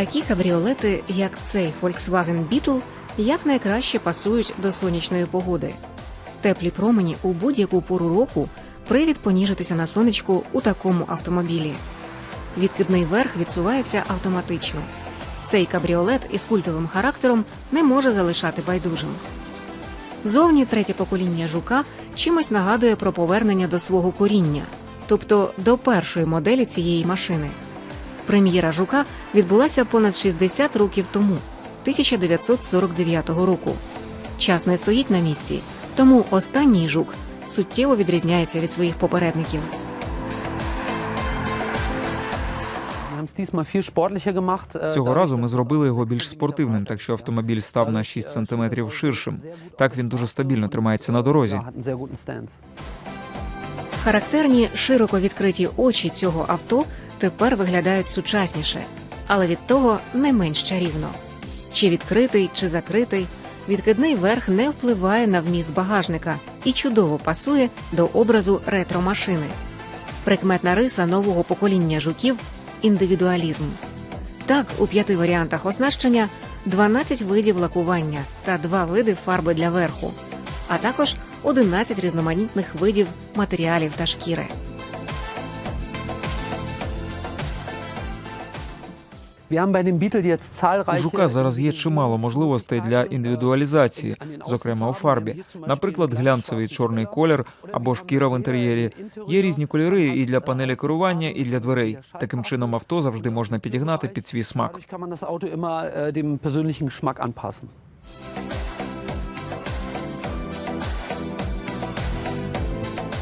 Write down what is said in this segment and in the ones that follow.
Такі кабріолети, як цей Volkswagen Beetle, якнайкраще пасують до сонячної погоди. Теплі промені у будь-яку пору року привід поніжитися на сонечку у такому автомобілі. Відкидний верх відсувається автоматично. Цей кабріолет із культовим характером не може залишати байдужим. Зовні третє покоління жука чимось нагадує про повернення до свого коріння, тобто до першої моделі цієї машини. Прем'єра жука відбулася понад 60 років тому, 1949 року. Час не стоїть на місці, тому останній жук суттєво відрізняється від своїх попередників. Цього разу ми зробили його більш спортивним, так що автомобіль став на 6 сантиметрів ширшим. Так він дуже стабільно тримається на дорозі. Характерні широко відкриті очі цього авто тепер виглядають сучасніше, але від того не менш чарівно. Чи відкритий, чи закритий, відкидний верх не впливає на вміст багажника і чудово пасує до образу ретро-машини. Прикметна риса нового покоління жуків індивідуалізм. Так, у п'яти варіантах оснащення 12 видів лакування та два види фарби для верху, а також 11 різноманітних видів матеріалів та шкіри. У жука зараз є чимало можливостей для індивідуалізації, зокрема у фарбі. Наприклад, глянцевий чорний колір або шкіра в інтер'єрі. Є різні кольори і для панелі керування, і для дверей. Таким чином, авто завжди можна підігнати під свій смак. Äh.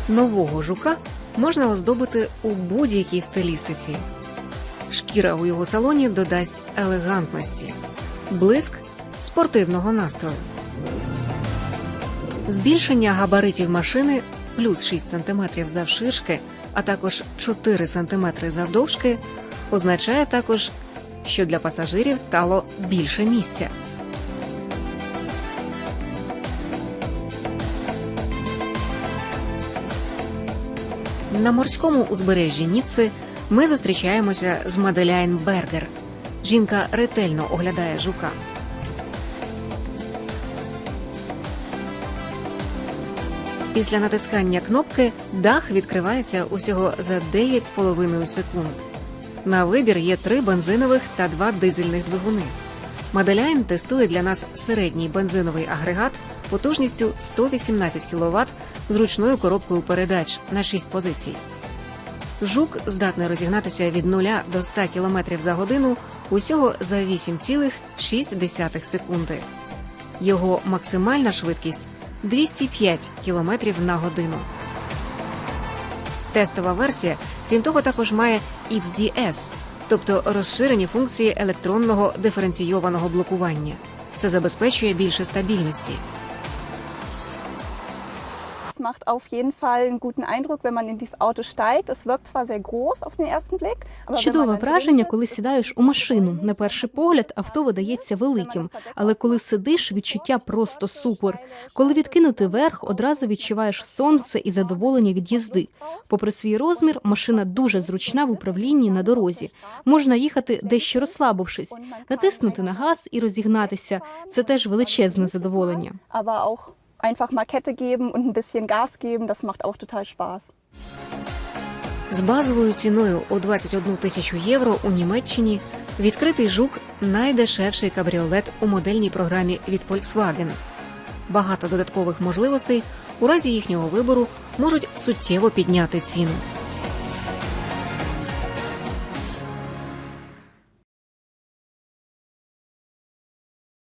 Нового жука можна оздобити у будь-якій стилістиці. Шкіра у його салоні додасть елегантності, блиск спортивного настрою. Збільшення габаритів машини плюс 6 см завширшки, а також 4 см завдовжки означає також, що для пасажирів стало більше місця. На морському узбережжі Ніцци ми зустрічаємося з Маделяйн Бергер. Жінка ретельно оглядає жука. Після натискання кнопки дах відкривається усього за 9,5 секунд. На вибір є три бензинових та два дизельних двигуни. Маделяйн тестує для нас середній бензиновий агрегат потужністю 118 кВт з ручною коробкою передач на 6 позицій. Жук здатний розігнатися від 0 до 100 км за годину усього за 8,6 секунди. Його максимальна швидкість 205 км на годину. Тестова версія, крім того, також має XDS, тобто розширені функції електронного диференційованого блокування. Це забезпечує більше стабільності. Es macht auf jeden Fall einen guten Eindruck, wenn man in dieses Auto steigt. Es wirkt zwar sehr groß auf den ersten Blick, aber Чудове враження, коли сідаєш у машину. На перший погляд авто видається великим, але коли сидиш, відчуття просто супер. Коли відкинути верх, одразу відчуваєш сонце і задоволення від їзди. Попри свій розмір, машина дуже зручна в управлінні на дорозі. Можна їхати дещо розслабившись, натиснути на газ і розігнатися. Це теж величезне задоволення. aber auch einfach mal Kette geben und ein bisschen Gas geben, das macht auch total Spaß. З базовою ціною у 21 тисячу євро у Німеччині відкритий жук найдешевший кабріолет у модельній програмі від Volkswagen. Багато додаткових можливостей у разі їхнього вибору можуть суттєво підняти ціну.